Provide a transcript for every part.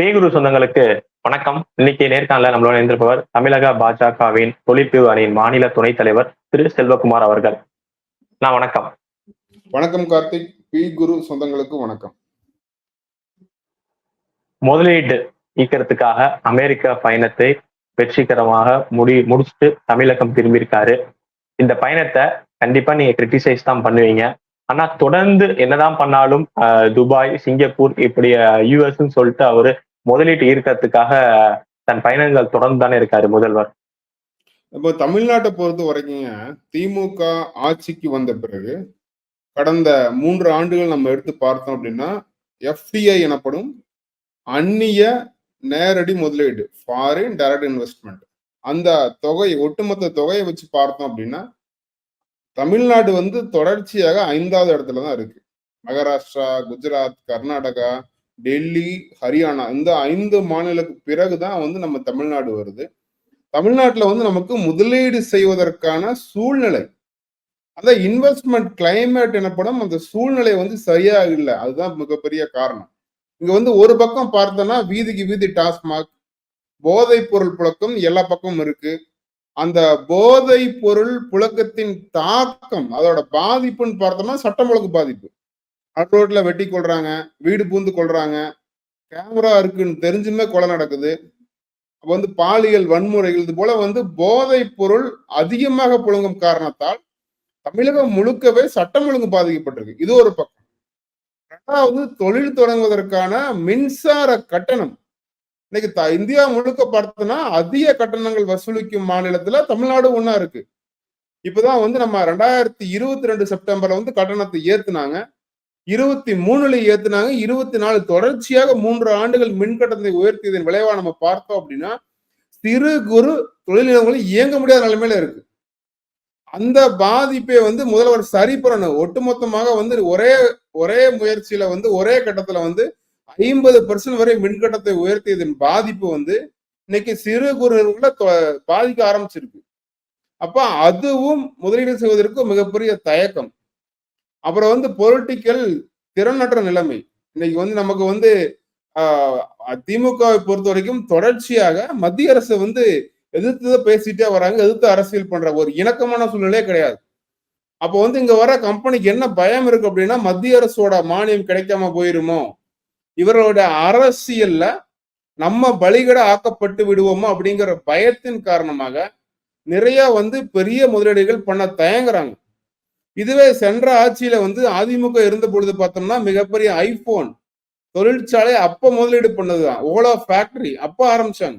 பேகுரு சொந்தங்களுக்கு வணக்கம். இன்னைக்கு நேர்காணல நம்மளோட இணைந்திருப்பவர் தமிழக பாஜகவின் தொழிற்பிரிவு அணியின் மாநில துணைத் தலைவர் திரு செல்வகுமார் அவர்கள். நான் வணக்கம். வணக்கம் கார்த்திக். பி குரு சொந்தங்களுக்கு வணக்கம். முதலீடு ஈக்கிறதுக்காக அமெரிக்க பயணத்தை வெற்றிகரமாக முடி முடிச்சுட்டு தமிழகம் திரும்பியிருக்காரு. இந்த பயணத்தை கண்டிப்பா நீங்க கிரிட்டிசைஸ் தான் பண்ணுவீங்க. ஆனா தொடர்ந்து என்னதான் பண்ணாலும் துபாய் சிங்கப்பூர் இப்படி யூஎஸ்ன்னு சொல்லிட்டு அவரு முதலீட்டு ஈர்க்கறதுக்காக தன் பயணங்கள் தொடர்ந்து தானே இருக்காரு முதல்வர். இப்போ தமிழ்நாட்டை பொறுத்த வரைக்குங்க திமுக ஆட்சிக்கு வந்த பிறகு கடந்த மூன்று ஆண்டுகள் நம்ம எடுத்து பார்த்தோம் அப்படின்னா எஃப்டிஐ எனப்படும் அந்நிய நேரடி முதலீடு ஃபாரின் டைரக்ட் இன்வெஸ்ட்மெண்ட் அந்த தொகை ஒட்டுமொத்த தொகையை வச்சு பார்த்தோம் அப்படின்னா தமிழ்நாடு வந்து தொடர்ச்சியாக ஐந்தாவது இடத்துல தான் இருக்கு. மகாராஷ்டிரா குஜராத் கர்நாடகா டெல்லி ஹரியானா இந்த ஐந்து மாநிலத்துக்கு பிறகுதான் வந்து நம்ம தமிழ்நாடு வருது. தமிழ்நாட்டில் வந்து நமக்கு முதலீடு செய்வதற்கான சூழ்நிலை. அந்த இன்வெஸ்ட்மெண்ட் கிளைமேட் எனப்படும் அந்த சூழ்நிலை வந்து சரியா இல்லை. அதுதான் மிகப்பெரிய காரணம். இங்க வந்து ஒரு பக்கம் பார்த்தோம்னா வீதிக்கு வீதி டாஸ்மாக் போதைப் பொருள் புழக்கம் எல்லா பக்கமும் இருக்கு. அந்த போதை பொருள் புழக்கத்தின் தாக்கம் அதோட பாதிப்புன்னு பார்த்தோம்னா சட்டம் ஒழுங்கு பாதிப்பு. ரோட்ல வெட்டி கொள்றாங்க வீடு பூந்து கொள்றாங்க. கேமரா இருக்குன்னு தெரிஞ்சுமே கொலை நடக்குது. அப்போ வந்து பாலியல் வன்முறைகள் இது போல வந்து போதைப் பொருள் அதிகமாக புழங்கும் காரணத்தால் தமிழகம் முழுக்கவே சட்டம் ஒழுங்கு பாதிக்கப்பட்டிருக்கு. இது ஒரு பக்கம். ரெண்டாவது தொழில் தொடங்குவதற்கான மின்சார கட்டணம். இன்னைக்கு த- இந்தியா முழுக்க பார்த்தோம்னா அதிக கட்டணங்கள் வசூலிக்கும் மாநிலத்துல தமிழ்நாடு ஒண்ணா இருக்கு. இப்பதான் வந்து நம்ம ரெண்டாயிரத்தி இருபத்தி ரெண்டு செப்டம்பர்ல வந்து கட்டணத்தை ஏத்துனாங்க. இருபத்தி மூணுல ஏத்துனாங்க. இருபத்தி நாலு தொடர்ச்சியாக மூன்று ஆண்டுகள் மின்கட்டணத்தை உயர்த்தியதன் விளைவா நம்ம பார்த்தோம் அப்படின்னா சிறு குறு தொழில் இயங்க முடியாத நிலைமையில இருக்கு. அந்த பாதிப்பை வந்து முதல்வர் சரி பண்ணணும் ஒட்டுமொத்தமாக வந்து ஒரே ஒரே முயற்சியில வந்து ஒரே கட்டத்துல வந்து ஐம்பது பெர்சன்ட் வரை மின்கட்டத்தை உயர்த்தியதன் பாதிப்பு வந்து இன்னைக்கு சிறு குறு தொ- பாதிக்க ஆரம்பிச்சிருக்கு. அப்ப அதுவும் முதலீடு செய்வதற்கு மிகப்பெரிய தயக்கம். அப்புறம் வந்து பொலிட்டிக்கல் திறனற்ற நிலைமை. இன்னைக்கு வந்து நமக்கு வந்து திமுகவை பொறுத்த வரைக்கும் தொடர்ச்சியாக மத்திய அரசு வந்து எதிர்த்து பேசிட்டே வராங்க. எதிர்த்து அரசியல் பண்ற ஒரு இணக்கமான சூழ்நிலையே கிடையாது. அப்போ வந்து இங்க வர கம்பெனிக்கு என்ன பயம் இருக்கு அப்படின்னா மத்திய அரசோட மானியம் கிடைக்காம போயிருமோ? இவரோட அரசியல்ல நம்ம பலிகட ஆக்கப்பட்டு விடுவோமோ அப்படிங்கிற பயத்தின் காரணமாக நிறைய வந்து பெரிய முதலீடுகள் பண்ண தயங்குறாங்க. இதுவே சென்ற ஆட்சியில வந்து அதிமுக இருந்த பொழுது பார்த்தோம்னா மிகப்பெரிய ஐபோன் தொழிற்சாலை அப்ப முதலீடு பண்ணதுதான். ஓலா ஃபேக்டரி அப்ப ஆரம்பிச்சாங்க.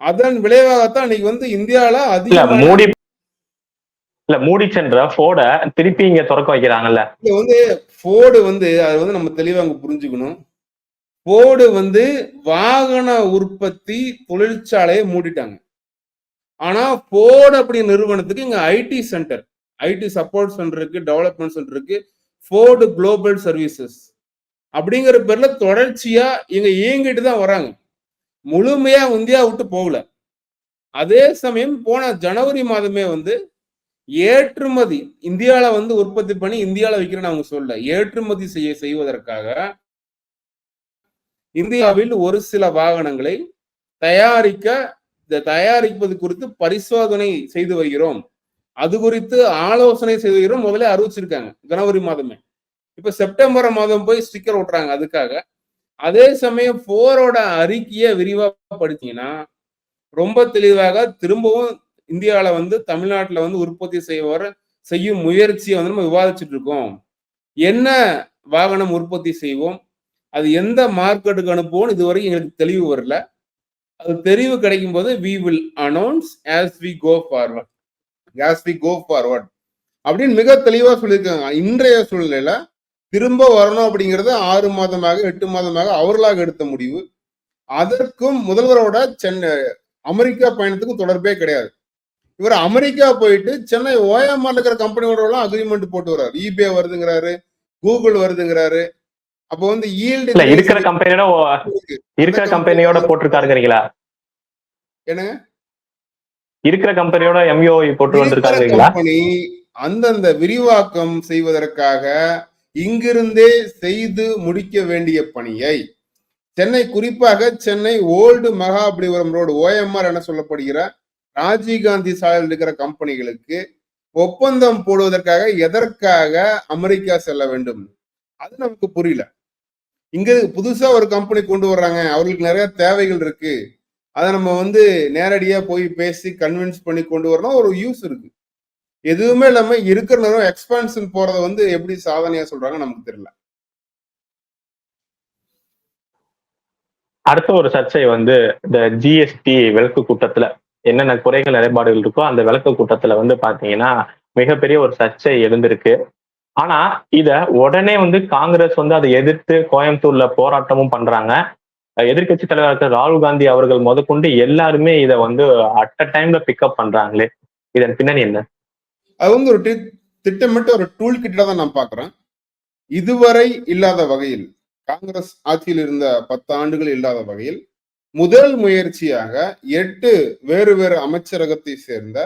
அதன் விளைவாகத்தான் இன்னைக்கு வந்து இந்தியால இல்ல அதிக மூடி இல்ல மூடி சென்ற போர்ட திருப்பி இங்க திறக்க வைக்கிறாங்கல்ல. வந்து ஃபோர்டு வந்து அது வந்து நம்ம தெளிவா அங்க புரிஞ்சுக்கணும். ஃபோர்டு வந்து வாகன உற்பத்தி தொழிற்சாலையை மூடிட்டாங்க. ஆனா ஃபோர்டு அப்படி நிறுவனத்துக்கு இங்க IT centre IT support centre இருக்கு டெவலப்மெண்ட் சென்டர் இருக்கு ஃபோர்டு குளோபல் சர்வீசஸ் அப்படிங்கிற பேர்ல தொடர்ச்சியா இங்க இயங்கிட்டு தான் வராங்க. முழுமையா இந்தியா விட்டு போகல. அதே சமயம் போன ஜனவரி மாதமே வந்து ஏற்றுமதி இந்தியால வந்து உற்பத்தி பண்ணி இந்தியால வைக்கிறேன்னு அவங்க சொல்ல ஏற்றுமதி செய்ய செய்வதற்காக இந்தியாவில் ஒரு சில வாகனங்களை தயாரிக்க இந்த தயாரிப்பது குறித்து பரிசோதனை செய்து வருகிறோம். அது குறித்து ஆலோசனை செய்து முதல்ல அறிவிச்சிருக்காங்க ஜனவரி மாதமே. இப்ப செப்டம்பர் மாதம் போய் ஸ்டிக்கர் ஓட்டுறாங்க அதுக்காக. அதே சமயம் போரோட அறிக்கையை விரிவா படிச்சீங்கன்னா ரொம்ப தெளிவாக திரும்பவும் இந்தியாவில வந்து தமிழ்நாட்டில் வந்து உற்பத்தி செய்வர் செய்யும் முயற்சியை வந்து நம்ம விவாதிச்சுட்டு இருக்கோம். என்ன வாகனம் உற்பத்தி செய்வோம் அது எந்த மார்க்கெட்டுக்கு அனுப்புவோம் இதுவரைக்கும் எங்களுக்கு தெளிவு வரல. அது தெளிவு கிடைக்கும் போது we will announce as we go forward as we go forward அப்படின்னு மிக தெளிவா சொல்லியிருக்காங்க. இன்றைய சூழ்நிலையில திரும்ப வரணும் அப்படிங்கிறது ஆறு மாதமாக எட்டு மாதமாக அவர்களாக எடுத்த முடிவு. அதற்கும் முதல்வரோட சென்னை அமெரிக்கா பயணத்துக்கும் தொடர்பே கிடையாது. இவர் அமெரிக்கா போயிட்டு சென்னை ஓஎம்ஆர் இருக்கிற கம்பெனியோட அக்ரிமெண்ட் போட்டு வர்றாரு. eBay வருதுங்கிறாரு கூகுள் வருதுங்கிறாரு. அப்போ வந்து yield இல்ல இருக்கிற கம்பெனியோட இருக்கிற கம்பெனியோட போட்டிருக்காருங்கிறீங்களா? என்னங்க? இருக்கிற கம்பெனியோட எம்ஓ போட்டு வந்திருக்காருங்களா கம்பெனி அந்தந்த விரிவாக்கம் செய்வதற்காக இங்கிருந்தே செய்து முடிக்க வேண்டிய பணியை சென்னை குறிப்பாக Chennai old Mahabalipuram road OMR என சொல்லப்படுகிற ராஜீவ்காந்தி சாலையில் இருக்கிற கம்பெனிகளுக்கு ஒப்பந்தம் போடுவதற்காக எதற்காக அமெரிக்கா செல்ல வேண்டும்? அது நமக்கு புரியல. இங்க புதுசா ஒரு கம்பெனி கொண்டு வர்றாங்க. அவர்களுக்கு நிறைய தேவைகள் இருக்கு. அதை நம்ம வந்து நேரடியாக போய் பேசி கன்வின்ஸ் பண்ணி கொண்டு வரணும் ஒரு யூஸ் இருக்கு. எதுவுமே இல்லாம இருக்கிற நேரம் எக்ஸ்பான்ஷன் போறத வந்து எப்படி சாதனையா சொல்றாங்க நமக்கு தெரியல. அடுத்த ஒரு சர்ச்சை வந்து இந்த ஜிஎஸ்டி விளக்கு கூட்டத்துல என்னென்ன குறைகள் நிலைப்பாடுகள் இருக்கோ அந்த விளக்கு கூட்டத்துல வந்து பாத்தீங்கன்னா மிகப்பெரிய ஒரு சர்ச்சை எழுந்திருக்கு. ஆனா இத உடனே வந்து காங்கிரஸ் வந்து அதை எதிர்த்து கோயம்புத்தூர்ல போராட்டமும் பண்றாங்க. எதிர்கட்சி தலைவர் ராகுல் காந்தி அவர்கள் முதற்கொண்டு எல்லாருமே இதை வந்து அட் அ டைம்ல பிக்கப் பண்றாங்களே. இதன் பின்னணி என்ன? அது வந்து ஒரு திட்டமிட்டு திட்டமிட்ட ஒரு டூல் கிட்ட தான் நான் பாக்குறேன். இதுவரை இல்லாத வகையில் காங்கிரஸ் ஆட்சியில் இருந்த பத்து ஆண்டுகள் இல்லாத வகையில் முதல் முயற்சியாக எட்டு வேறு வேறு அமைச்சரகத்தை சேர்ந்த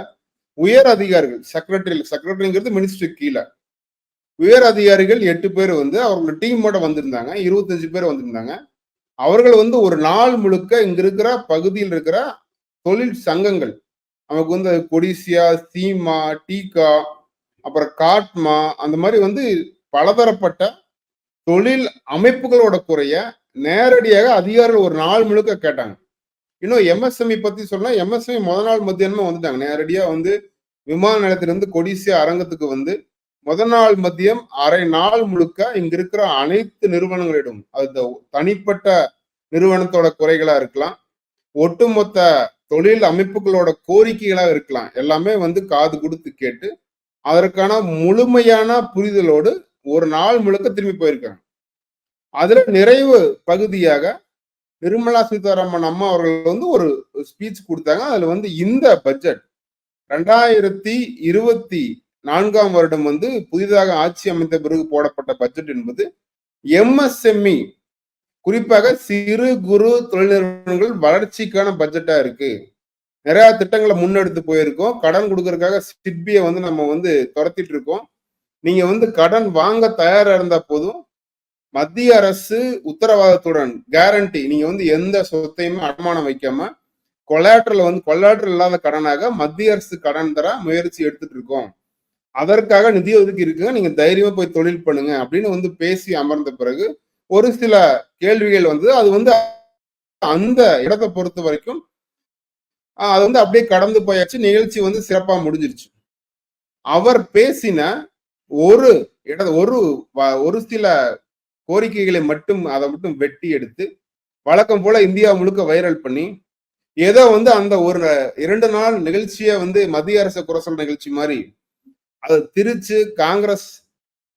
உயர் அதிகாரிகள் செக்ரட்டரி செக்ரட்டரிங்கிறது மினிஸ்டர் கீழே. உயர் அதிகாரிகள் எட்டு பேர் வந்து அவங்களோட டீமோட வந்திருந்தாங்க இருபத்தஞ்சு பேர் வந்திருந்தாங்க. அவர்கள் வந்து ஒரு நாள் முழுக்க இங்க இருக்கிற பகுதியில் இருக்கிற தொழில் சங்கங்கள். நமக்கு வந்து கொடிசியா சீமா டீகா அப்புறம் காட்மா அந்த மாதிரி வந்து பலதரப்பட்ட தொழில் அமைப்புகளோட குறைய நேரடியாக அதிகாரிகள் ஒரு நாள் முழுக்க கேட்டாங்க. இன்னும் எம்எஸ்எம்இ பத்தி சொன்னா எம்எஸ்எம்இ முத நாள் மத்தியானமே வந்துட்டாங்க. நேரடியா வந்து விமான நிலையத்திலிருந்து கொடிசியா அரங்கத்துக்கு வந்து முத நாள் மதியம் அரை நாள் முழுக்க இங்க இருக்கிற அனைத்து நிறுவனங்களிடம் அது தனிப்பட்ட நிறுவனத்தோட குறைகளா இருக்கலாம் ஒட்டுமொத்த தொழில் அமைப்புகளோட கோரிக்கைகளா இருக்கலாம். எல்லாமே வந்து காது கொடுத்து கேட்டு அதற்கான முழுமையான புரிதலோடு ஒரு நாள் முழுக்க திரும்பி போயிருக்காங்க. அதுல நிறைவு பகுதியாக நிர்மலா சீதாராமன் அம்மா அவர்கள் வந்து ஒரு ஸ்பீச் கொடுத்தாங்க. அதுல வந்து இந்த பட்ஜெட் ரெண்டாயிரத்தி இருபத்தி நான்காம் வருடம் வந்து புதிதாக ஆட்சி அமைத்த பிறகு போடப்பட்ட பட்ஜெட் என்பது எம்எஸ்எம்இ குறிப்பாக சிறு குறு தொழில் நிறுவனங்கள் வளர்ச்சிக்கான பட்ஜெட்டா இருக்கு. நிறைய திட்டங்களை முன்னெடுத்து போயிருக்கோம். கடன் கொடுக்கறதுக்காக சிட்பியை வந்து நம்ம வந்து துரத்திட்டு இருக்கோம். நீங்க வந்து கடன் வாங்க தயாரா இருந்தா போதும். மத்திய அரசு உத்தரவாதத்துடன் கேரண்டி நீங்க வந்து எந்த சொத்தையுமே அடமானம் வைக்காம கொலாட்ரல் வந்து கொலாட்ரல் இல்லாத கடனாக மத்திய அரசு கடன் தர முயற்சி எடுத்துட்டு இருக்கோம். அதற்காக நிதி ஒதுக்கி இருக்குங்க நீங்க தைரியமா போய் தொழில் பண்ணுங்க அப்படின்னு வந்து பேசி அமர்ந்த பிறகு ஒரு சில கேள்விகள் வந்து அது வந்து அந்த இடத்தை பொறுத்த வரைக்கும் அது வந்து அப்படியே கடந்து போயாச்சு. நிகழ்ச்சி வந்து சிறப்பா முடிஞ்சிருச்சு. அவர் பேசின ஒரு இட ஒரு ஒரு சில கோரிக்கைகளை மட்டும் அதை மட்டும் வெட்டி எடுத்து வழக்கம் போல இந்தியா முழுக்க வைரல் பண்ணி ஏதோ வந்து அந்த ஒரு இரண்டு நாள் நிகழ்ச்சியை வந்து மத்திய அரசு குறை நிகழ்ச்சி மாதிரி அதை திரிச்சு காங்கிரஸ்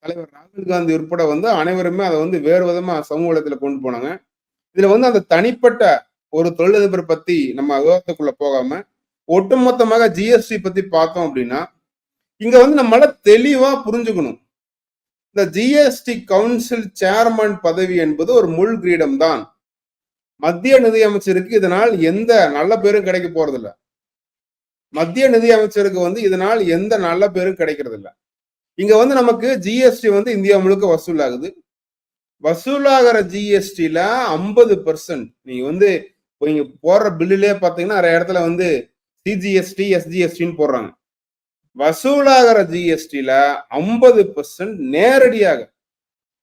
தலைவர் ராகுல் காந்தி உட்பட வந்து அனைவருமே அதை வந்து வேறு விதமா சமூக கொண்டு போனாங்க. இதுல வந்து அந்த தனிப்பட்ட ஒரு தொழிலதிபர் பத்தி நம்ம விவாதத்துக்குள்ள போகாம ஒட்டுமொத்தமாக ஜிஎஸ்டி பத்தி பார்த்தோம் அப்படின்னா இங்க வந்து நம்மளால தெளிவா புரிஞ்சுக்கணும். இந்த ஜிஎஸ்டி கவுன்சில் சேர்மன் பதவி என்பது ஒரு முள் கிரீடம் தான். மத்திய நிதியமைச்சருக்கு இதனால் எந்த நல்ல பேரும் கிடைக்க போறதில்லை. மத்திய நிதியமைச்சருக்கு வந்து இதனால் எந்த நல்ல பேரும் கிடைக்கிறது இல்லை இங்க வந்து நமக்கு ஜிஎஸ்டி வந்து இந்தியா முழுக்க வசூலாகுது. வசூலாகிற ஜிஎஸ்டியில ஐம்பது பர்சன்ட் நீங்க வந்து நீங்க போடுற பில்லுலேயே பாத்தீங்கன்னா நிறைய இடத்துல வந்து சிஜிஎஸ்டி எஸ்ஜிஎஸ்டின்னு போடுறாங்க. வசூலாகிற ஜிஎஸ்டியில ஐம்பது பர்சன்ட் நேரடியாக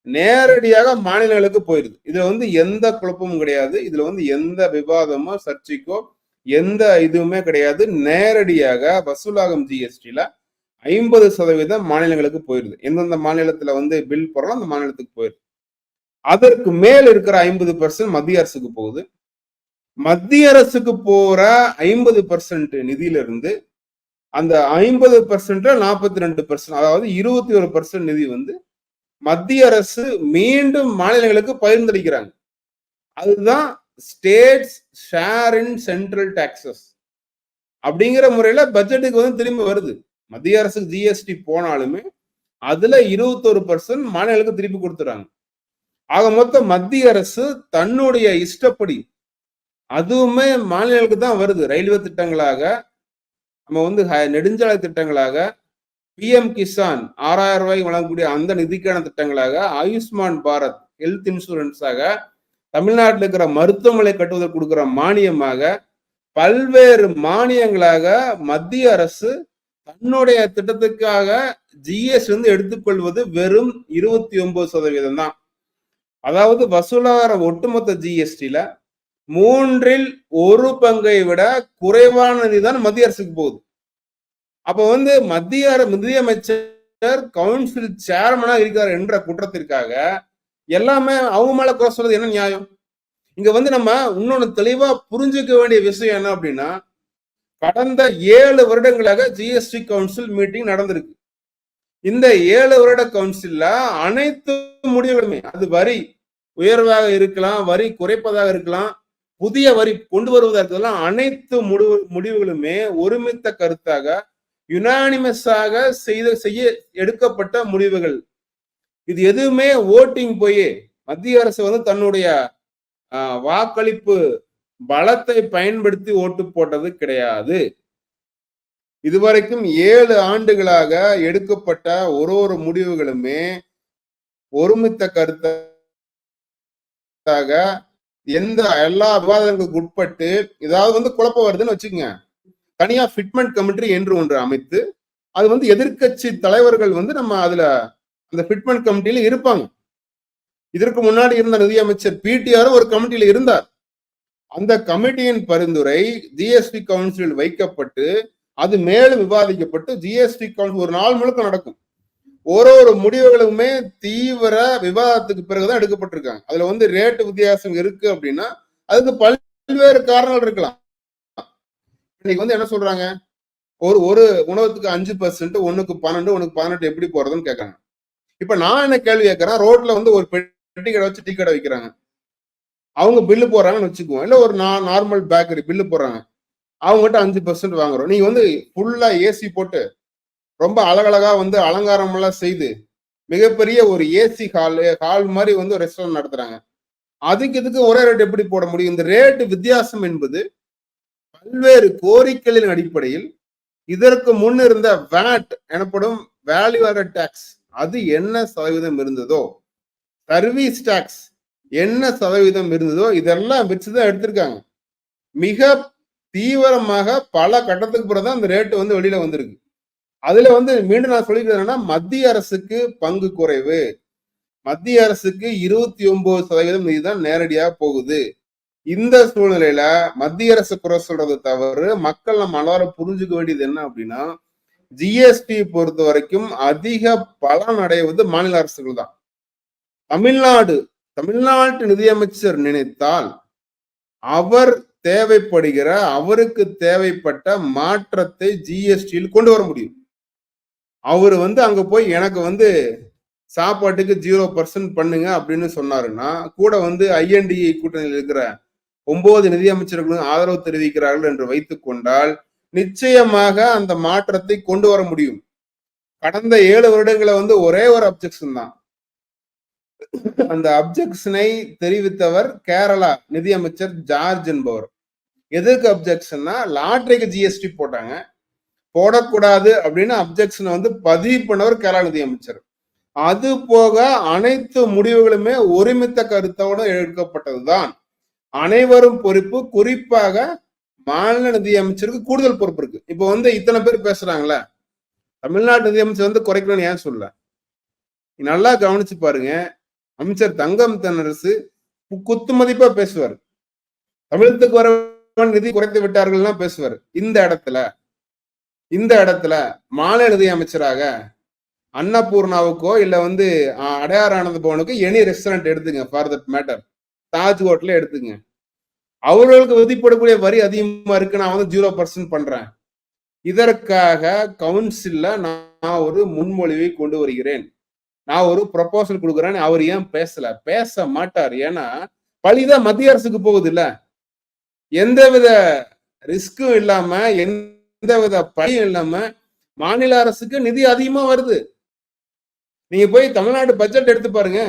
நேரடியாக மாநிலங்களுக்கு போயிருது. இதுல வந்து எந்த குழப்பமும் கிடையாது. இதுல வந்து எந்த விவாதமோ சர்ச்சைக்கோ எந்த இதுவுமே கிடையாது. நேரடியாக வசூலாகும் ஜிஎஸ்டியில ஐம்பது சதவீதம் மாநிலங்களுக்கு போயிருது. எந்தெந்த மாநிலத்துல வந்து பில் போடுறோம் அந்த மாநிலத்துக்கு போயிருது. அதற்கு மேல் இருக்கிற ஐம்பது பர்சன்ட் மத்திய அரசுக்கு போகுது. மத்திய அரசுக்கு போற ஐம்பது பர்சன்ட் நிதியிலிருந்து அந்த ஐம்பது பர்சன்ட்ல நாற்பத்தி ரெண்டு பர்சன்ட் அதாவது இருபத்தி ஒரு பர்சன்ட் நிதி வந்து மத்திய அரசு மீண்டும் மாநிலங்களுக்கு பகிர்ந்தளிக்கிறாங்க. அதுதான் states share in central taxes அப்படிங்கிற முறையில பட்ஜெட்டுக்கு வந்து திரும்ப வருது. மத்திய அரசுக்கு ஜிஎஸ்டி போனாலுமே அதுல இருபத்தொரு பர்சன்ட் மாநிலங்களுக்கு திருப்பி கொடுத்துறாங்க. ஆக மொத்தம் மத்திய அரசு தன்னுடைய இஷ்டப்படி அதுவுமே மாநிலங்களுக்கு தான் வருது. ரயில்வே திட்டங்களாக நம்ம வந்து நெடுஞ்சாலை திட்டங்களாக பிஎம் கிசான் ஆறாயிரம் ரூபாய் வழங்கக்கூடிய அந்த நிதிக்கான திட்டங்களாக ஆயுஷ்மான் பாரத் ஹெல்த் இன்சூரன்ஸாக தமிழ்நாட்டில் இருக்கிற மருத்துவமனை கட்டுவதற்கு கொடுக்குற மானியமாக பல்வேறு மானியங்களாக மத்திய அரசு தன்னுடைய திட்டத்துக்காக ஜிஎஸ் வந்து எடுத்துக்கொள்வது வெறும் இருபத்தி ஒன்பது சதவீதம் தான். அதாவது வசூலாகிற ஒட்டுமொத்த ஜிஎஸ்டியில மூன்றில் ஒரு பங்கை விட குறைவான நிதி தான் மத்திய அரசுக்கு போகுது. அப்ப வந்து மத்திய நிதியமைச்சர் கவுன்சில் சேர்மனா இருக்கிறார் என்ற குற்றத்திற்காக எல்லாமே அவங்க மேல குறை சொல்றது என்ன நியாயம்? இங்க வந்து நம்ம இன்னொன்னு தெளிவா புரிஞ்சுக்க வேண்டிய விஷயம் என்ன அப்படின்னா கடந்த ஏழு வருடங்களாக ஜிஎஸ்டி கவுன்சில் மீட்டிங் நடந்திருக்கு. இந்த ஏழு வருட கவுன்சில்ல அனைத்து முடிவுகளுமே அது வரி உயர்வாக இருக்கலாம் வரி குறைப்பதாக இருக்கலாம் புதிய வரி கொண்டு வருவதாக அனைத்து முடிவு முடிவுகளுமே ஒருமித்த கருத்தாக யுனானிமஸாக செய்த செய்ய எடுக்கப்பட்ட முடிவுகள். இது எதுவுமே ஓட்டிங் போய் மத்திய அரசு வந்து தன்னுடைய வாக்களிப்பு பலத்தை பயன்படுத்தி ஓட்டு போட்டது கிடையாது. இதுவரைக்கும் ஏழு ஆண்டுகளாக எடுக்கப்பட்ட ஒரு ஒரு முடிவுகளுமே ஒருமித்த கருத்தாக எந்த எல்லா விவாதங்களுக்கு உட்பட்டு ஏதாவது வந்து குழப்பம் வருதுன்னு வச்சுக்கோங்க. தனியா ஃபிட்மெண்ட் கமிட்டி என்று ஒன்று அமைத்து அது வந்து எதிர்க்கட்சி தலைவர்கள் வந்து நம்ம அதுல அந்த ஃபிட்மெண்ட் கமிட்டியில இருப்பாங்க. இதற்கு முன்னாடி இருந்த நிதியமைச்சர் பிடிஆரும் ஒரு கமிட்டியில இருந்தார். அந்த கமிட்டியின் பரிந்துரை ஜிஎஸ்டி கவுன்சிலில் வைக்கப்பட்டு அது மேலும் விவாதிக்கப்பட்டு ஜிஎஸ்டி கவுன்சில் ஒரு நாள் முழுக்க நடக்கும். ஒரு ஒரு முடிவுகளுமே தீவிர விவாதத்துக்கு பிறகுதான் எடுக்கப்பட்டிருக்காங்க. அதுல வந்து ரேட்டு வித்தியாசம் இருக்கு அப்படின்னா அதுக்கு பல்வேறு காரணங்கள் இருக்கலாம். இன்னைக்கு வந்து என்ன சொல்றாங்க? ஒரு ஒரு உணவத்துக்கு அஞ்சு பர்சன்ட் ஒண்ணுக்கு பன்னெண்டு ஒண்ணுக்கு பதினெட்டு எப்படி போறதுன்னு கேட்கறாங்க இப்ப நான் என்ன கேள்வி கேட்கறேன் ரோட்ல வந்து ஒரு பெட்டி கடை வச்சு டீ கடை வைக்கிறாங்க. அவங்க பில்லு போடுறாங்கன்னு வச்சுக்குவோம். இல்ல ஒரு நார்மல் பேக்கரி பில்லு போடுறாங்க. அவங்ககிட்ட அஞ்சு பர்சன்ட் வாங்குறோம். நீங்க வந்து ஃபுல்லா ஏசி போட்டு ரொம்ப அழகழகா வந்து அலங்காரம் எல்லாம் செய்து மிகப்பெரிய ஒரு ஏசி ஹால் ஹால் மாதிரி வந்து ரெஸ்டாரண்ட் நடத்துறாங்க. அதுக்கு இதுக்கு ஒரே ரேட் எப்படி போட முடியும்? இந்த ரேட் வித்தியாசம் என்பது பல்வேறு கோரிக்கைகளின் அடிப்படையில் இதற்கு முன் இருந்த வேட் எனப்படும் வேல்யூ ஆடட் டேக்ஸ் அது என்ன சதவீதம் இருந்ததோ? சர்வீஸ் டாக்ஸ் என்ன சதவீதம் இருந்ததோ? இதெல்லாம் வச்சுதான் எடுத்திருக்காங்க. மிக தீவிரமாக பல கட்டத்துக்கு பிறகுதான் அந்த ரேட்டு வந்து வெளியில வந்திருக்கு. அதுல வந்து மீண்டும் நான் சொல்லிக்கிறேன்னா மத்திய அரசுக்கு பங்கு குறைவு. மத்திய அரசுக்கு இருபத்தி ஒன்பது சதவீதம் இதுதான் நேரடியாக போகுது. இந்த சூழ்நிலையில மத்திய அரசு குறை சொல்றது தவறு. மக்கள் நம்ம அனைவரும் புரிஞ்சுக்க வேண்டியது என்ன அப்படின்னா ஜிஎஸ்டி பொறுத்த வரைக்கும் அதிக பலன் அடைவது மாநில அரசுகள் தான். தமிழ்நாடு தமிழ்நாட்டு நிதியமைச்சர் நினைத்தால் அவர் தேவைப்படுகிற அவருக்கு தேவைப்பட்ட மாற்றத்தை ஜிஎஸ்டியில் கொண்டு வர முடியும். அவர் வந்து அங்க போய் எனக்கு வந்து சாப்பாட்டுக்கு ஜீரோ பர்சன்ட் பண்ணுங்க அப்படின்னு சொன்னாருன்னா கூட வந்து ஐஎன்டிஏ கூட்டணியில் இருக்கிற ஒன்பது நிதியமைச்சர்களும் ஆதரவு தெரிவிக்கிறார்கள் என்று வைத்துக் கொண்டால் நிச்சயமாக அந்த மாற்றத்தை கொண்டு வர முடியும். கடந்த ஏழு வருடங்களை வந்து ஒரே ஒரு அப்ஜெக்ஷன் தான். அந்த அப்ஜெக்ஷனை தெரிவித்தவர் கேரளா நிதியமைச்சர் ஜார்ஜ் என்பவர். எதற்கு அப்ஜெக்ஷன்னா லாட்ரிக்கு ஜிஎஸ்டி போட்டாங்க. போடக்கூடாது அப்படின்னு அப்ஜெக்ஷனை வந்து பதிவு பண்ணவர் கேரளா நிதியமைச்சர். அது போக அனைத்து முடிவுகளுமே ஒருமித்த கருத்தோடு எடுக்கப்பட்டதுதான். அனைவரும் பொறுப்பு குறிப்பாக மாநில நிதியமைச்சருக்கு கூடுதல் பொறுப்பு இருக்கு. இப்போ வந்து இத்தனை பேர் பேசுறாங்களே தமிழ்நாட்டு நிதியமைச்சர் வந்து குறைக்கணும்னு ஏன் சொல்ல? நல்லா கவனிச்சு பாருங்க அமைச்சர் தங்கம் தென்னரசு குத்து மதிப்பா பேசுவார். தமிழகத்துக்கு வர நிதி குறைத்து விட்டார்கள்னா பேசுவார். இந்த இடத்துல இந்த இடத்துல மாநில நிதி அமைச்சராக அன்னபூர்ணாவுக்கோ இல்ல வந்து அடையாறு அடையார் ஆனந்த பவனுக்கோ எனி ரெஸ்டாரண்ட் எடுத்துங்க ஃபார் தட் மேட்டர் தாஜ் ஹோட்டல எடுத்துங்க. அவர்களுக்கு விதிப்படக்கூடிய வரி அதிகமா இருக்கு நான் வந்து ஜீரோ பர்சன்ட் பண்றேன். இதற்காக கவுன்சில்ல நான் ஒரு முன்மொழிவை கொண்டு வருகிறேன். நான் ஒரு ப்ரப்போசல் கொடுக்குறேன். அவர் ஏன் பேசல? பேச மாட்டார். ஏன்னா பழிதான் மத்திய அரசுக்கு போகுது இல்ல எந்தவித ரிஸ்க்கும் இல்லாம எந்தவித பழியும் இல்லாம மாநில அரசுக்கு நிதி அதிகமா வருது. நீங்க போய் தமிழ்நாடு பட்ஜெட் எடுத்து பாருங்க.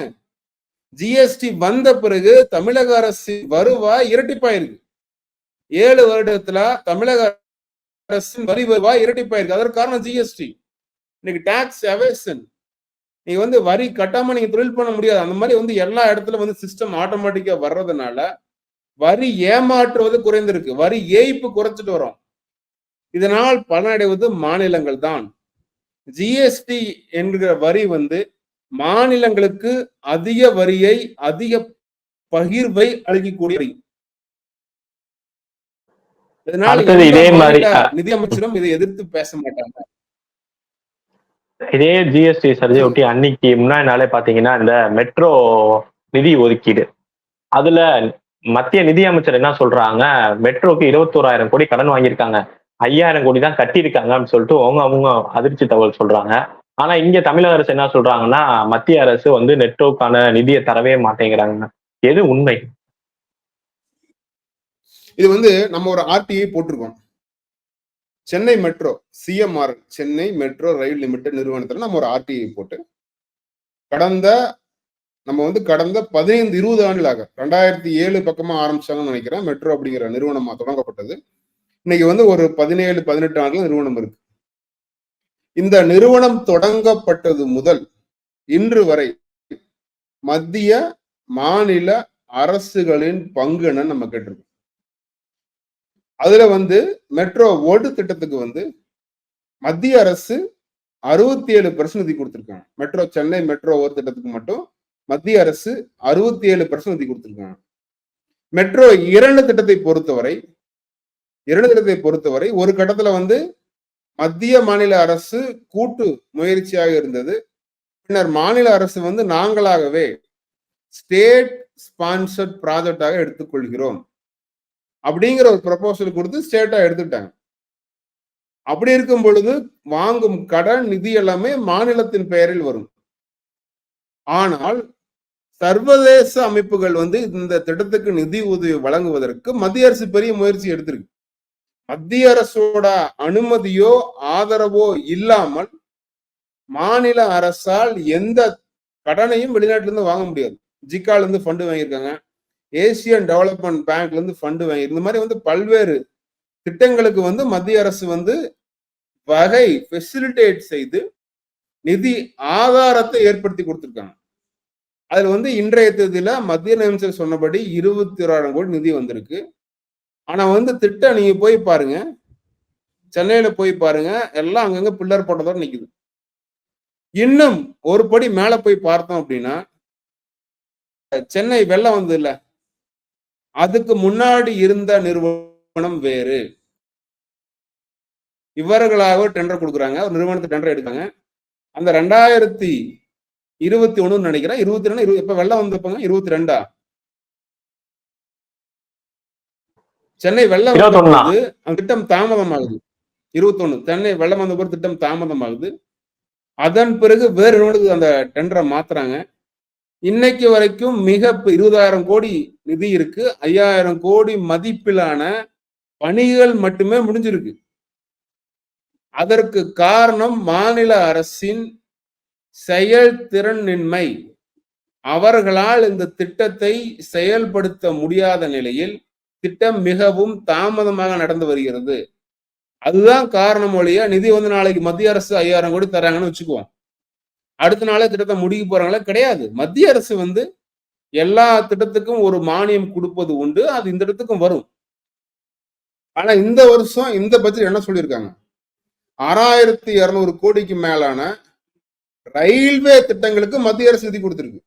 ஜிஎஸ்டி வந்த பிறகு தமிழக அரசு வருவாய் இரட்டிப்பாயிருக்கு. ஏழு வருடத்துல தமிழக அரசின் வரி வருவாய் இரட்டிப்பாயிருக்கு. அதற்கு காரணம் ஜிஎஸ்டி இன்னைக்கு டாக்ஸ் அவேசன் நீங்க வந்து வரி கட்டாம நீங்க தொழில் பண்ண முடியாது. அந்த மாதிரி வந்து எல்லா இடத்துல வந்து சிஸ்டம் ஆட்டோமேட்டிக்கா வர்றதுனால வரி ஏமாற்றுவது குறைந்திருக்கு. வரி ஏய்ப்பு குறைச்சிட்டு வரும் இதனால் பலனடைவது மாநிலங்கள் தான். ஜிஎஸ்டி என்கிற வரி வந்து மாநிலங்களுக்கு அதிக வரியை அதிக பகிர்வை அளிக்கக்கூடிய இதனால இதே மாதிரி, நிதியமைச்சரும் இதை எதிர்த்து பேச மாட்டாங்க. இதே ஜிஎஸ்டி சர்ஜை ஒட்டி அன்னைக்கு முன்னாடி நாளே பாத்தீங்கன்னா இந்த மெட்ரோ நிதி ஒதுக்கீடு. அதுல மத்திய நிதி அமைச்சர் என்ன சொல்றாங்க? மெட்ரோக்கு இருபத்தோராயிரம் கோடி கடன் வாங்கியிருக்காங்க. ஐயாயிரம் கோடி தான் கட்டியிருக்காங்க அப்படின்னு சொல்லிட்டு அவங்க அவங்க அதிர்ச்சி தகவல் சொல்றாங்க. ஆனா இங்க தமிழக அரசு என்ன சொல்றாங்கன்னா மத்திய அரசு வந்து நெட்வொர்க்கான நிதியை தரவே மாட்டேங்கிறாங்க எது உண்மை? இது வந்து நம்ம ஒரு ஆர்டிஐ போட்டிருக்கோம். Chennai metro CMR Chennai metro rail limited நிறுவனத்துல நம்ம ஒரு ஆர்டிஐ போட்டு கடந்த நம்ம வந்து கடந்த பதினைந்து இருபது ஆண்டுகளாக ரெண்டாயிரத்தி ஏழு பக்கமா ஆரம்பிச்சாங்கன்னு நினைக்கிறேன் மெட்ரோ அப்படிங்கிற நிறுவனமா தொடங்கப்பட்டது. இன்னைக்கு வந்து ஒரு பதினேழு பதினெட்டு ஆண்டுகள் நிறுவனம் இருக்கு. இந்த நிறுவனம் தொடங்கப்பட்டது முதல் இன்று வரை மத்திய மாநில அரசுகளின் பங்குன்னு நம்ம கேட்டிருக்கோம். அதுல வந்து மெட்ரோ ஓடு திட்டத்துக்கு வந்து மத்திய அரசு அறுபத்தி ஏழு பெர்சன்ட் நிதி கொடுத்திருக்காங்க. மெட்ரோ சென்னை மெட்ரோ ஓர் திட்டத்துக்கு மட்டும் மத்திய அரசு அறுபத்தி ஏழு பெர்சன்ட் நிதி கொடுத்திருக்காங்க. மெட்ரோ இரண்டு திட்டத்தை பொறுத்தவரை இரண்டு திட்டத்தை பொறுத்தவரை ஒரு கட்டத்துல வந்து மத்திய மாநில அரசு கூட்டு முயற்சியாக இருந்தது. பின்னர் மாநில அரசு வந்து நாங்களாகவே ஸ்டேட் ஸ்பான்சர்ட் ப்ராஜெக்டாக எடுத்துக்கொள்கிறோம். அப்படிங்கிற ஒரு ப்ரப்போசல் கொடுத்து ஸ்டேட்டா எடுத்துட்டாங்க. அப்படி இருக்கும் பொழுது வாங்கும் கடன் நிதி எல்லாமே மாநிலத்தின் பெயரில் வரும். ஆனால் சர்வதேச அமைப்புகள் வந்து இந்த திட்டத்துக்கு நிதி உதவி வழங்குவதற்கு மத்திய அரசு பெரிய முயற்சி எடுத்திருக்கு. மத்திய அரசோட அனுமதியோ ஆதரவோ இல்லாமல் மாநில அரசால் எந்த கடனையும் வெளிநாட்டுல இருந்து வாங்க முடியாது. ஜிக்கால இருந்து ஃபண்டு வாங்கியிருக்காங்க. ஏசியன் டெவலப்மெண்ட் பேங்க்ல இருந்து ஃபண்டு வாங்கி இந்த மாதிரி வந்து பல்வேறு திட்டங்களுக்கு வந்து மத்திய அரசு வந்து வகை ஃபெசிலிட்டேட் செய்து நிதி ஆதாரத்தை ஏற்படுத்தி கொடுத்துருக்காங்க. அதுல வந்து இன்றைய தேதியில மத்திய அமைச்சர் சொன்னபடி இருபத்தி ஓராயிரம் கோடி நிதி வந்திருக்கு. ஆனா வந்து திட்டம் நீங்க போய் பாருங்க. சென்னையில போய் பாருங்க. எல்லாம் அங்கங்க பில்லர் போட்டதோட நிக்குது. இன்னும் ஒரு படி மேல போய் பார்த்தோம் அப்படின்னா சென்னை வெள்ளம் வந்தது இல்ல அதுக்கு முன்னாடி இருந்த நிறுவனம் வேறு. இவர்களாக டெண்டர் கொடுக்குறாங்க. ஒரு நிறுவனத்தை டெண்டர் எடுக்காங்க அந்த ரெண்டாயிரத்தி இருபத்தி ஒண்ணுன்னு நினைக்கிறேன். இருபத்தி ரெண்டு இருபது எப்ப வெள்ளம் வந்தப்பங்க? இருபத்தி ரெண்டா? சென்னை வெள்ளம் திட்டம் தாமதமாகுது. இருபத்தொன்னு. சென்னை வெள்ளம் வந்த போது திட்டம் தாமதமாகுது. அதன் பிறகு வேறு நிறுவனத்துக்கு அந்த டெண்டரை மாத்துறாங்க. இன்னைக்கு வரைக்கும் மிக இருபதாயிரம் கோடி நிதி இருக்கு. ஐயாயிரம் கோடி மதிப்பிலான பணிகள் மட்டுமே முடிஞ்சிருக்கு. அதற்கு காரணம் மாநில அரசின் செயல்திறனின்மை. அவர்களால் இந்த திட்டத்தை செயல்படுத்த முடியாத நிலையில் திட்டம் மிகவும் தாமதமாக நடந்து வருகிறது. அதுதான் காரணம் ஒழிய நிதி வந்து நாளைக்கு மத்திய அரசு ஐயாயிரம் கோடி தராங்கன்னு வச்சுக்குவோம். அடுத்த நாளே திட்டத்தை முடிக்க போறாங்களா? கிடையாது. மத்திய அரசு வந்து எல்லா திட்டத்துக்கும் ஒரு மானியம் கொடுப்பது உண்டு. அது இந்த இடத்துக்கும் வரும். ஆனா இந்த வருஷம் இந்த பட்ஜெட் என்ன சொல்லியிருக்காங்க? ஆறாயிரத்தி இருநூறு கோடிக்கு மேலான ரயில்வே திட்டங்களுக்கு மத்திய அரசு நிதி கொடுத்திருக்கு.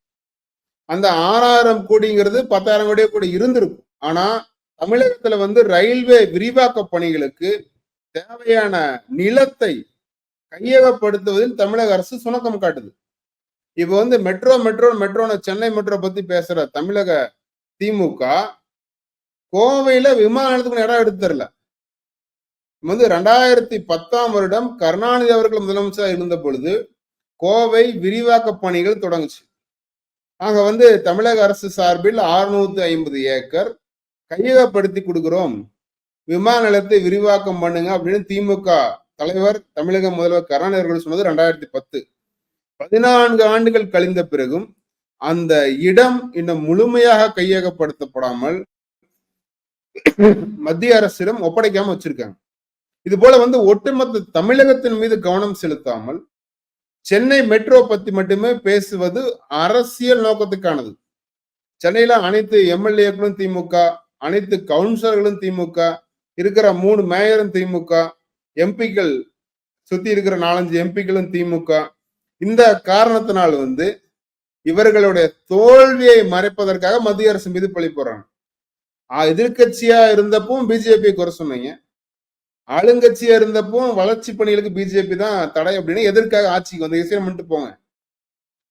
அந்த ஆறாயிரம் கோடிங்கிறது பத்தாயிரம் கோடியே கூட இருந்திருக்கும். ஆனா தமிழகத்துல வந்து ரயில்வே விரிவாக்க பணிகளுக்கு தேவையான நிலத்தை கையகப்படுத்துவதில் தமிழக அரசு சுணக்கம் காட்டுது. இப்ப வந்து மெட்ரோ மெட்ரோ மெட்ரோன்னு சென்னை மெட்ரோ பத்தி பேசுற தமிழக திமுக கோவையில விமான நிலையத்துக்கு இடம் எடுத்து தரல. வந்து ரெண்டாயிரத்தி பத்தாம் வருடம் கருணாநிதி அவர்கள் முதலமைச்சராக இருந்த பொழுது கோவை விரிவாக்க பணிகள் தொடங்குச்சு. அங்க வந்து தமிழக அரசு சார்பில் 650 ஐம்பது ஏக்கர் கையகப்படுத்தி கொடுக்கிறோம். விமான நிலையத்தை விரிவாக்கம் பண்ணுங்க அப்படின்னு திமுக தலைவர் தமிழக முதல்வர் கருணாநிதி அவர்கள் சொன்னது ரெண்டாயிரத்தி பத்து. பதினான்கு ஆண்டுகள் கழிந்த பிறகும் அந்த இடம் இன்னும் முழுமையாக கையகப்படுத்தப்படாமல் மத்திய அரசிடம் ஒப்படைக்காம வச்சிருக்காங்க. இது போல வந்து ஒட்டுமொத்த தமிழகத்தின் மீது கவனம் செலுத்தாமல் சென்னை மெட்ரோ பத்தி மட்டுமே பேசுவது அரசியல் நோக்கத்துக்கானது. சென்னையில அனைத்து எம்எல்ஏக்களும் திமுக அனைத்து கவுன்சிலர்களும் திமுக இருக்கிற மூணு மேயரும் திமுக எம்பிக்கள் சுத்தி இருக்கிற நாலஞ்சு எம்பிக்களும் திமுக. இந்த காரணத்தினால் வந்து இவர்களுடைய தோல்வியை மறைப்பதற்காக மத்திய அரசு மீது பழி போடுறாங்க. எதிர்கட்சியா இருந்தப்பவும் பிஜேபி குறை சொன்னீங்க. ஆளுங்கட்சியா இருந்தப்போ வளர்ச்சி பணிகளுக்கு பிஜேபி தான் தடை அப்படின்னு எதற்காக ஆட்சிக்கு வந்து விஷயம் பண்ணிட்டு போங்க.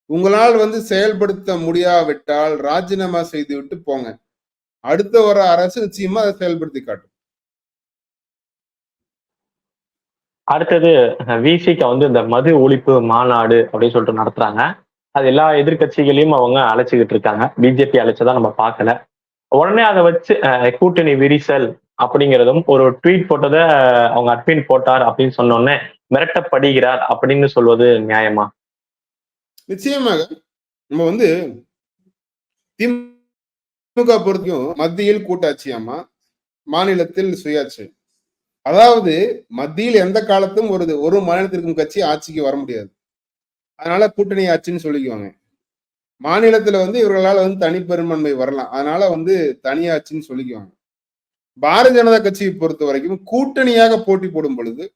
உங்களால் வந்து செயல்படுத்த முடியாவிட்டால் ராஜினாமா செய்து விட்டு போங்க. அடுத்த வர அரசு நிச்சயமா அதை செயல்படுத்தி காட்டும். அடுத்தது விசிக வந்து இந்த மது ஒழிப்பு மாநாடு அப்படின்னு சொல்லிட்டு நடத்துறாங்க. அது எல்லா எதிர்க்கட்சிகளையும் அவங்க அழைச்சிக்கிட்டு இருக்காங்க. பிஜேபி அழைச்சதா நம்ம பார்க்கல. உடனே அதை வச்சு கூட்டணி விரிசல் அப்படிங்கிறதும் ஒரு ட்வீட் போட்டதை அவங்க அட்மின் போட்டார் அப்படின்னு சொன்னோடனே மிரட்டப்படுகிறார் அப்படின்னு சொல்வது நியாயமா? நிச்சயமாக. நம்ம வந்து திமுக பொறுத்தையும் மத்தியில் கூட்டாட்சியாமா மாநிலத்தில் சுயாட்சி. அதாவது மத்தியில் எந்த காலத்தும் ஒரு ஒரு மாநிலத்திற்கும் கட்சி ஆட்சிக்கு வர முடியாது. அதனால கூட்டணி ஆட்சின்னு சொல்லிக்குவாங்க. மாநிலத்துல வந்து இவர்களால் வந்து தனிப்பெரும்பான்மை வரலாம். அதனால வந்து தனியாட்சின்னு சொல்லிக்குவாங்க. பாரதிய ஜனதா கட்சியை பொறுத்த வரைக்கும் கூட்டணியாக போட்டி போடும் பொழுது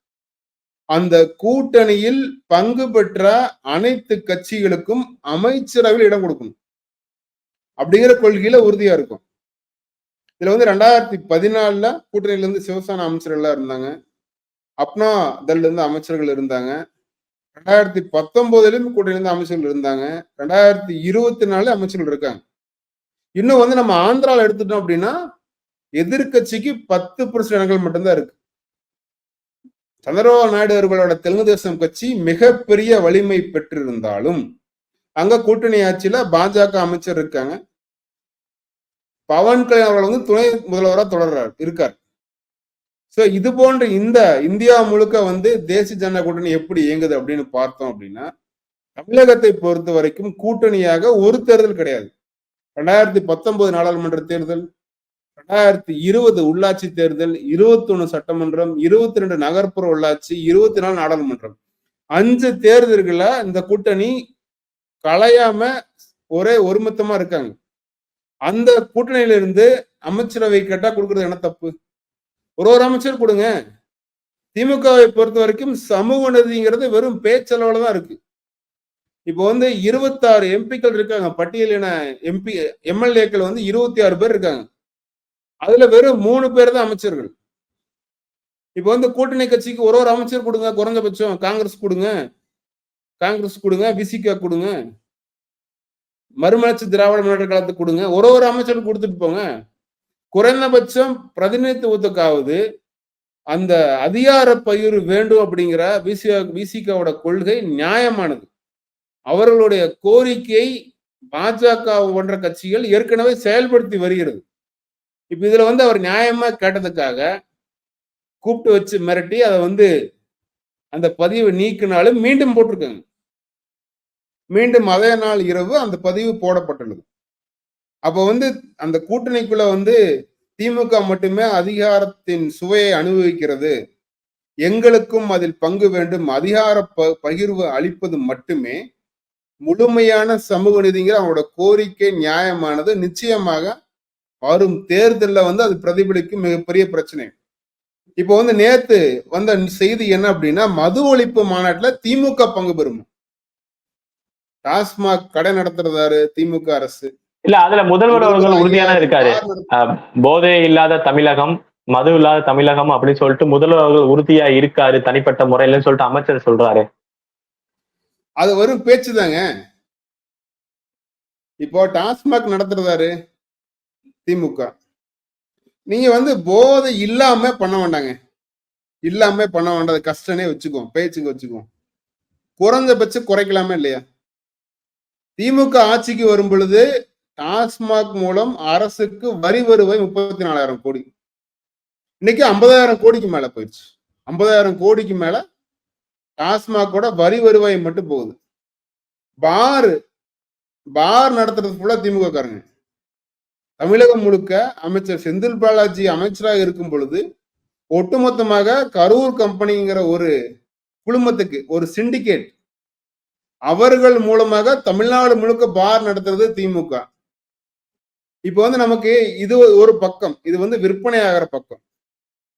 அந்த கூட்டணியில் பங்கு பெற்ற அனைத்து கட்சிகளுக்கும் அமைச்சரவையில் இடம் கொடுக்கணும். அப்படிங்கிற கொள்கையில உறுதியா இருக்கும். இதுல வந்து ரெண்டாயிரத்தி பதினாலுல கூட்டணியில இருந்து சிவசேனா அமைச்சர்கள் எல்லாம் இருந்தாங்க. அப்னா தல்ல இருந்து அமைச்சர்கள் இருந்தாங்க. ரெண்டாயிரத்தி பத்தொன்பதுலயும் கூட்டணியில இருந்து அமைச்சர்கள் இருந்தாங்க. ரெண்டாயிரத்தி இருபத்தி நாலு அமைச்சர்கள் இருக்காங்க. இன்னும் வந்து நம்ம ஆந்திரால எடுத்துட்டோம் அப்படின்னா எதிர்க்கட்சிக்கு பத்து பர்சன்ட் இடங்கள் மட்டும்தான் இருக்கு. சந்திரபாபு நாயுடு அவர்களோட தெலுங்கு தேசம் கட்சி மிகப்பெரிய வலிமை பெற்றிருந்தாலும் அங்க கூட்டணி ஆட்சியில பாஜக அமைச்சர் இருக்காங்க. பவன் கல்யாண் அவர்கள் வந்து துணை முதல்வராக தொடர்றார் இருக்கார். சோ இது போன்ற இந்த இந்தியா முழுக்க வந்து தேசிய ஜன கூட்டணி எப்படி இயங்குது அப்படின்னு பார்த்தோம் அப்படின்னா தமிழகத்தை பொறுத்த வரைக்கும் கூட்டணியாக ஒரு தேர்தல் கிடையாது. ரெண்டாயிரத்தி பத்தொன்பது நாடாளுமன்ற தேர்தல் ரெண்டாயிரத்தி இருபது உள்ளாட்சி தேர்தல் இருபத்தி ஒண்ணு சட்டமன்றம் இருபத்தி ரெண்டு நகர்ப்புற உள்ளாட்சி இருபத்தி நாலு நாடாளுமன்றம். அஞ்சு தேர்தல்கள இந்த கூட்டணி களையாம ஒரே ஒருமித்தமா இருக்காங்க. அந்த கூட்டணியில இருந்து அமைச்சரவை கேட்டா கொடுக்கறது என்ன தப்பு? ஒரு ஒரு அமைச்சர் கொடுங்க. திமுகவை பொறுத்த வரைக்கும் சமூக நீதிங்கிறது வெறும் பேச்சளவுல தான் இருக்கு. இப்போ வந்து இருபத்தாறு எம்பிக்கள் இருக்காங்க. பட்டியலின எம்பி எம்எல்ஏக்கள் வந்து இருபத்தி ஆறு பேர் இருக்காங்க. அதுல வெறும் மூணு பேர் தான் அமைச்சர்கள். இப்போ வந்து கூட்டணி கட்சிக்கு ஒரு ஒரு அமைச்சர் கொடுங்க குறைஞ்சபட்சம் காங்கிரஸ் கொடுங்க. காங்கிரஸ் கொடுங்க விசிகா கொடுங்க. மறுமலர்ச்சி திராவிட முன்னேற்ற காலத்துக்கு கொடுங்க. ஒரு ஒரு அமைச்சர் கொடுத்துட்டு போங்க. குறைந்தபட்சம் பிரதிநிதித்துவத்துக்காவது அந்த அதிகார பயிர் வேண்டும் அப்படிங்கிற விசிகா விசிகாவோட கொள்கை நியாயமானது. அவர்களுடைய கோரிக்கை பாஜக போன்ற கட்சிகள் ஏற்கனவே செயல்படுத்தி வருகிறது. இப்ப இதுல வந்து அவர் நியாயமா கேட்டதுக்காக கூப்பிட்டு வச்சு மிரட்டி அதை வந்து அந்த பதிவை நீக்கினாலும் மீண்டும் போட்டிருக்காங்க. மீண்டும் அதே நாள் இரவு அந்த பதிவு போடப்பட்டுள்ளது. அப்போ வந்து அந்த கூட்டணிக்குள்ள வந்து திமுக மட்டுமே அதிகாரத்தின் சுவையை அனுபவிக்கிறது. எங்களுக்கும் அதில் பங்கு வேண்டும். அதிகார ப- பகிர்வு அளிப்பது மட்டுமே முழுமையான சமூக நீதிங்கிற அவங்களோட கோரிக்கை நியாயமானது. நிச்சயமாக வரும் தேர்தலில் வந்து அது பிரதிபலிக்கும் மிகப்பெரிய பிரச்சனை. இப்போ வந்து நேத்து வந்த செய்தி என்ன அப்படின்னா மது ஒழிப்பு மாநாட்டில் திமுக பங்கு பெறும். டாஸ்மாக் கடை நடத்துறதாரு திமுக அரசு. இல்ல அதுல முதல்வர் அவர்கள் உறுதியான இருக்காரு. போதை இல்லாத தமிழகம் மது இல்லாத தமிழகம் அப்படின்னு சொல்லிட்டு முதல்வர் அவர்கள் உறுதியா இருக்காரு தனிப்பட்ட முறையிலன்னு சொல்லிட்டு அமைச்சர் சொல்றாரு. அது வெறும் பேச்சுதாங்க இப்போ டாஸ்மாக் நடத்துறதாரு திமுக. நீங்க வந்து போதை இல்லாம பண்ண வேண்டாங்க. இல்லாம பண்ண வேண்டாம். அது கஷ்டனே வச்சுக்குவோம். பேச்சுக்கு வச்சுக்குவோம். குறைஞ்சபட்சம் குறைக்கலாமே இல்லையா? திமுக ஆட்சிக்கு வரும் பொழுது டாஸ்மாக் மூலம் அரசுக்கு வரி வருவாய் முப்பத்தி நாலாயிரம் கோடி. இன்னைக்கு ஐம்பதாயிரம் கோடிக்கு மேல போயிடுச்சு. ஐம்பதாயிரம் கோடிக்கு மேல டாஸ்மாகோட வரி வருவாய் மட்டும் போகுது. பார் பார் நடத்துறது ஃபுல்லா திமுக காரங்க. தமிழகம் முழுக்க அமைச்சர் செந்தில் பாலாஜி அமைச்சராக இருக்கும் பொழுது ஒட்டுமொத்தமாக கரூர் கம்பெனிங்கிற ஒரு குழுமத்துக்கு ஒரு சிண்டிகேட் அவர்கள் மூலமாக தமிழ்நாடு முழுக்க பார் நடத்துறது திமுக. இப்போ வந்து நமக்கு இது ஒரு பக்கம் இது வந்து விற்பனை ஆகிற பக்கம்.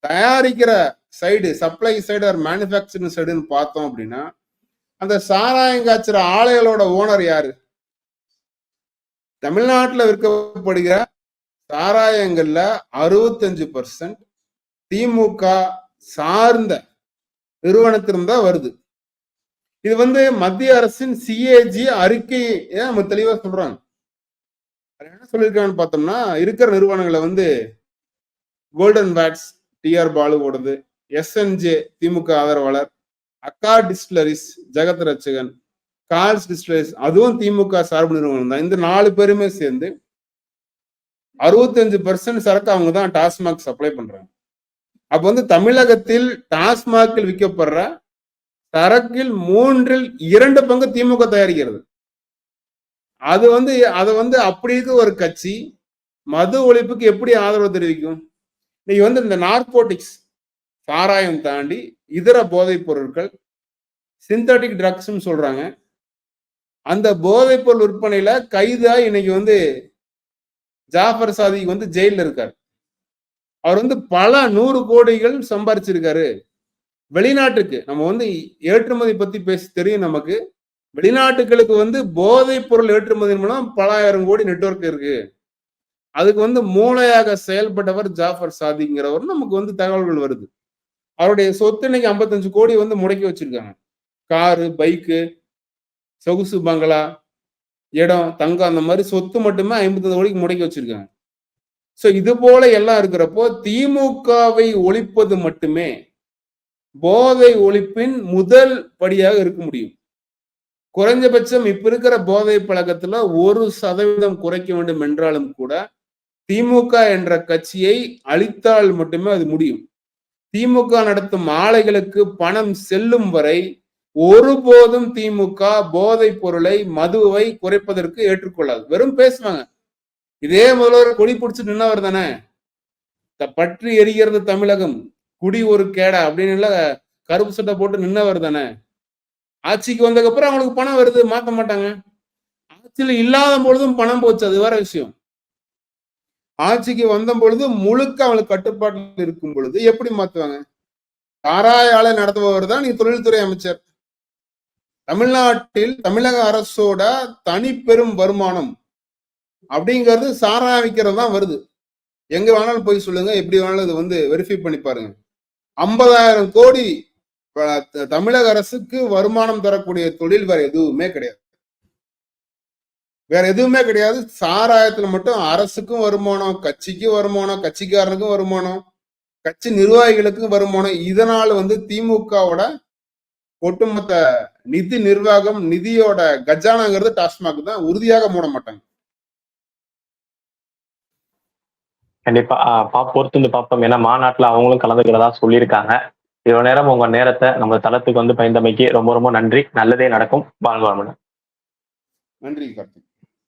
தயாரிக்கிற சைடு சப்ளை சைடு ஒரு மேனுஃபேக்சரிங் சைடுன்னு பார்த்தோம் அப்படின்னா அந்த சாராயம் காய்ச்சுற ஆலைகளோட ஓனர் யாரு? தமிழ்நாட்டில் விற்கப்படுகிற சாராயங்கள்ல அறுபத்தஞ்சு பர்சன்ட் திமுக சார்ந்த நிறுவனத்திலிருந்தா தான் வருது. இது வந்து மத்திய அரசின் சிஏஜி அறிக்கையை நம்ம தெளிவா சொல்றாங்க? என்ன சொல்லியிருக்காங்கன்னு பார்த்தோம்னா இருக்கிற நிறுவனங்களை வந்து கோல்டன் வேட்ஸ் டிஆர் பாலுவோடது எஸ்என்ஜே திமுக ஆதரவாளர் அக்கா distilleries Jagath Ratchagan calls distilleries அதுவும் திமுக சார்பு நிறுவனம் தான். இந்த நாலு பேருமே சேர்ந்து அறுபத்தஞ்சு பர்சன்ட் சரக்கு அவங்க தான் டாஸ்மாக் சப்ளை பண்றாங்க. அப்ப வந்து தமிழகத்தில் டாஸ்மாகில் விற்கப்படுற சரக்கில் மூன்றில் இரண்டு பங்கு திமுக தயாரிக்கிறது. அது வந்து அதை வந்து அப்படி இருக்க ஒரு கட்சி மது ஒழிப்புக்கு எப்படி ஆதரவு தெரிவிக்கும்? இன்னைக்கு வந்து இந்த நார்கோட்டிக்ஸ் சாராயம் தாண்டி இதர போதைப் பொருட்கள் சிந்தட்டிக் ட்ரக்ஸ்னு சொல்றாங்க. அந்த போதைப் பொருள் விற்பனையில கைதா இன்னைக்கு வந்து ஜாஃபர் சாதிக்கு வந்து ஜெயில இருக்கார். அவர் வந்து பல நூறு கோடிகள் சம்பாரிச்சிருக்காரு. வெளிநாட்டுக்கு நம்ம வந்து ஏற்றுமதி பத்தி பேசி தெரியும் நமக்கு. வெளிநாட்டுகளுக்கு வந்து போதைப் பொருள் ஏற்றுமதி மூலம் பலாயிரம் கோடி நெட்வொர்க் இருக்கு. அதுக்கு வந்து மூளையாக செயல்பட்டவர் ஜாஃபர் சாதிங்கிறவர் நமக்கு வந்து தகவல்கள் வருது. அவருடைய சொத்து இன்னைக்கு ஐம்பத்தஞ்சு கோடி வந்து முடக்கி வச்சிருக்காங்க. காரு பைக்கு சொகுசு பங்களா இடம் தங்கம் அந்த மாதிரி சொத்து மட்டுமே ஐம்பத்தஞ்சு கோடிக்கு முடக்கி வச்சிருக்காங்க. ஸோ இது போல எல்லாம் இருக்கிறப்போ திமுகவை ஒழிப்பது மட்டுமே போதை ஒழிப்பின் முதல் படியாக இருக்க முடியும். குறைஞ்சபட்சம் இப்ப இருக்கிற போதை பழக்கத்துல ஒரு சதவீதம் குறைக்க வேண்டும் என்றாலும் கூட திமுக என்ற கட்சியை அழித்தால் மட்டுமே அது முடியும். திமுக நடத்தும் ஆலைகளுக்கு பணம் செல்லும் வரை ஒருபோதும் திமுக போதை பொருளை மதுவை குறைப்பதற்கு ஏற்றுக்கொள்ளாது. வெறும் பேசுவாங்க. இதே முதல்வர் கொடி பிடிச்சு நின்னவர் தானே பற்றி எரிகிறது தமிழகம். குடி ஒரு கேட அப்படின்னு கருப்பு சட்டை போட்டு நின்னவர் தானே. ஆட்சிக்கு வந்ததுக்கு அப்புறம் அவங்களுக்கு பணம் வருது மாத்த மாட்டாங்க. ஆட்சியில இல்லாத பொழுதும் பணம் போச்சு அது வேற விஷயம். ஆட்சிக்கு வந்த பொழுது முழுக்க அவங்களுக்கு கட்டுப்பாட்டில் இருக்கும் பொழுது எப்படி மாத்துவாங்க? சாராய ஆலை நடத்துபவர் தான் நீ தொழில்துறை அமைச்சர். தமிழ்நாட்டில் தமிழக அரசோட தனி பெரும் வருமானம் அப்படிங்கிறது சாராய விற்கிறது தான் வருது. எங்க வேணாலும் போய் சொல்லுங்க எப்படி வேணாலும் இது வந்து வெரிஃபை பண்ணி பாருங்க. ஐம்பதாயிரம் கோடி தமிழக அரசுக்கு வருமானம் தரக்கூடிய தொழில் வேற எதுவுமே கிடையாது. வேற எதுவுமே கிடையாது. சாராயத்துல மட்டும் அரசுக்கும் வருமானம் கட்சிக்கும் வருமானம் கட்சிக்காரனுக்கும் வருமானம் கட்சி நிர்வாகிகளுக்கும் வருமானம். இதனால வந்து திமுகவோட ஒட்டுமொத்த நிதி நிர்வாகம் நிதியோட கஜானாங்கிறது டாஸ்மாக் தான். உறுதியாக மூட மாட்டாங்க கண்டிப்பா பா பொறுத்து வந்து பார்ப்போம். ஏன்னா மாநாட்டில் அவங்களும் கலந்துக்கிறதா சொல்லியிருக்காங்க. இவ்வளவு நேரம் உங்க நேரத்தை நம்ம தளத்துக்கு வந்து பயந்தமைக்கு ரொம்ப ரொம்ப நன்றி. நல்லதே நடக்கும். வாழ்வாழ்மன் நன்றி கார்த்திக்.